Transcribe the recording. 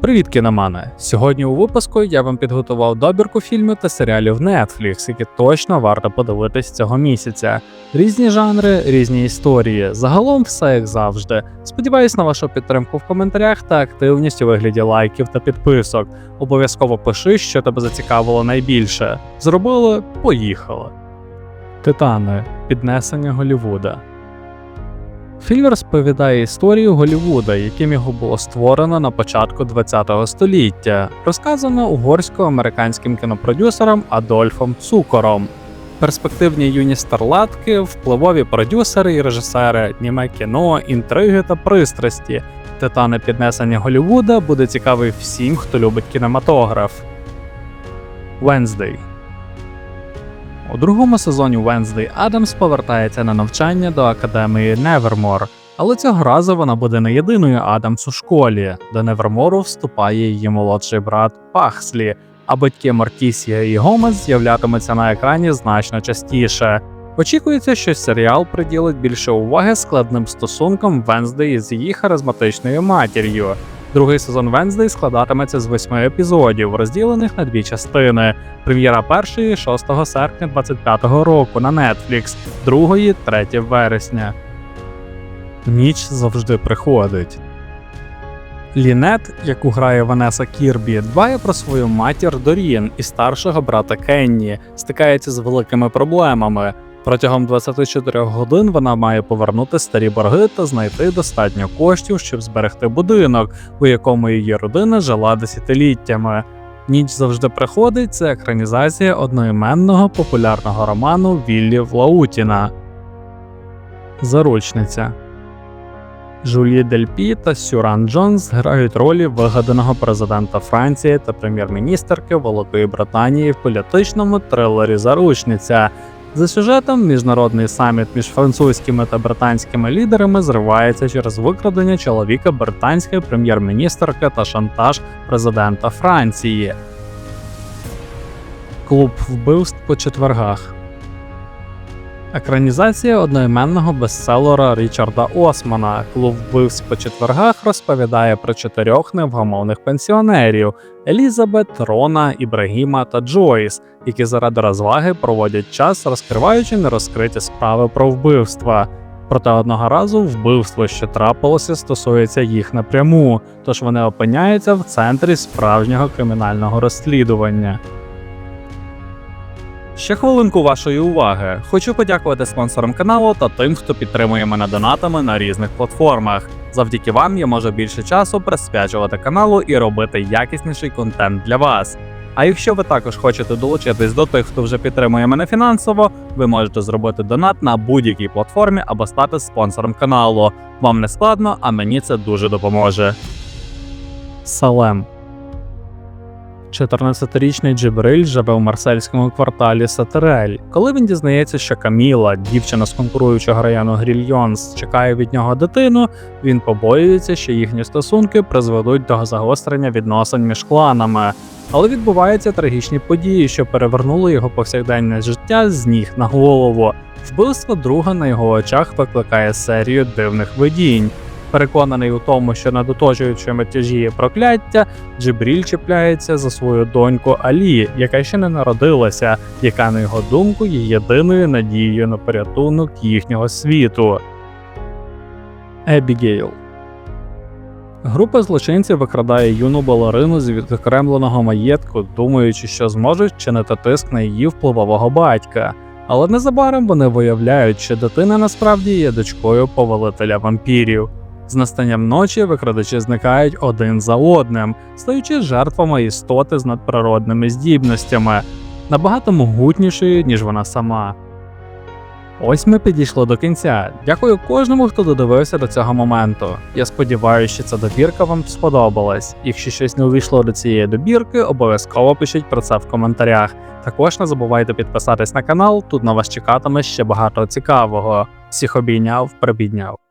Привіт, кіномани! Сьогодні у випуску я вам підготував добірку фільмів та серіалів Netflix, які точно варто подивитись цього місяця. Різні жанри, різні історії. Загалом все як завжди. Сподіваюсь на вашу підтримку в коментарях та активність у вигляді лайків та підписок. Обов'язково пиши, що тебе зацікавило найбільше. Зробили, поїхали. Титани. Піднесення Голлівуда. Фільм розповідає історію Голлівуда, яким його було створено на початку ХХ століття, розказано угорсько-американським кінопродюсером Адольфом Цукором. Перспективні юні старлатки, впливові продюсери і режисери, німе кіно, інтриги та пристрасті. Титани піднесення Голлівуда буде цікавий всім, хто любить кінематограф. Венздей у другому сезоні Wednesday Адамс повертається на навчання до академії Невермор, але цього разу вона буде не єдиною Адамс у школі, до Невермору вступає її молодший брат Пахслі, а батьки Мартісія і Гомес з'являтимуться на екрані значно частіше. Очікується, що серіал приділить більше уваги складним стосункам Венздей з її харизматичною матір'ю. Другий сезон Венздей складатиметься з восьми епізодів, розділених на дві частини. Прем'єра першої 6 серпня 25-го року на Netflix, другої 3 вересня. Ніч завжди приходить. Лінет, яку грає Ванеса Кірбі, дбає про свою матір Дорін і старшого брата Кенні, стикається з великими проблемами. Протягом 24 годин вона має повернути старі борги та знайти достатньо коштів, щоб зберегти будинок, у якому її родина жила десятиліттями. Ніч завжди приходить це екранізація одноіменного популярного роману Віллі Влаутіна. Заручниця Жулі Дельпі та Сюран Джонс грають ролі вигаданого президента Франції та прем'єр-міністерки Великої Британії в політичному трилері Заручниця. За сюжетом, міжнародний саміт між французькими та британськими лідерами зривається через викрадення чоловіка британської прем'єр-міністерки та шантаж президента Франції. Клуб вбивств по четвергах. Екранізація одноіменного бестселера Річарда Османа Клуб вбивств по четвергах розповідає про чотирьох невгамовних пенсіонерів Елізабет, Рона, Ібрагіма та Джойс, які заради розваги проводять час, розкриваючи нерозкриті справи про вбивства. Проте одного разу вбивство, що трапилося, стосується їх напряму, тож вони опиняються в центрі справжнього кримінального розслідування. Ще хвилинку вашої уваги. Хочу подякувати спонсорам каналу та тим, хто підтримує мене донатами на різних платформах. Завдяки вам я можу більше часу присвячувати каналу і робити якісніший контент для вас. А якщо ви також хочете долучитись до тих, хто вже підтримує мене фінансово, ви можете зробити донат на будь-якій платформі або стати спонсором каналу. Вам не складно, а мені це дуже допоможе. Салем 14-річний Джибриль живе в марсельському кварталі Сатерель. Коли він дізнається, що Каміла, дівчина з конкуруючого району Грільйонс, чекає від нього дитину, він побоюється, що їхні стосунки призведуть до загострення відносин між кланами. Але відбуваються трагічні події, що перевернули його повсякденне життя з ніг на голову. Вбивство друга на його очах викликає серію дивних видінь. Переконаний у тому, що над оточуючими тяжіє прокляття, Джибріль чіпляється за свою доньку Алі, яка ще не народилася, яка, на його думку, є єдиною надією на порятунок їхнього світу. Ебігейл Група злочинців викрадає юну балерину з відокремленого маєтку, думаючи, що зможуть чинити тиск на її впливового батька. Але незабаром вони виявляють, що дитина насправді є дочкою повелителя вампірів. З настанням ночі викрадачі зникають один за одним, стаючи жертвами істоти з надприродними здібностями, набагато могутнішої, ніж вона сама. Ось ми підійшли до кінця. Дякую кожному, хто додивився до цього моменту. Я сподіваюся, що ця добірка вам сподобалась. Якщо щось не увійшло до цієї добірки, обов'язково пишіть про це в коментарях. Також не забувайте підписатись на канал, тут на вас чекатиме ще багато цікавого. Всіх обійняв, прибідняв.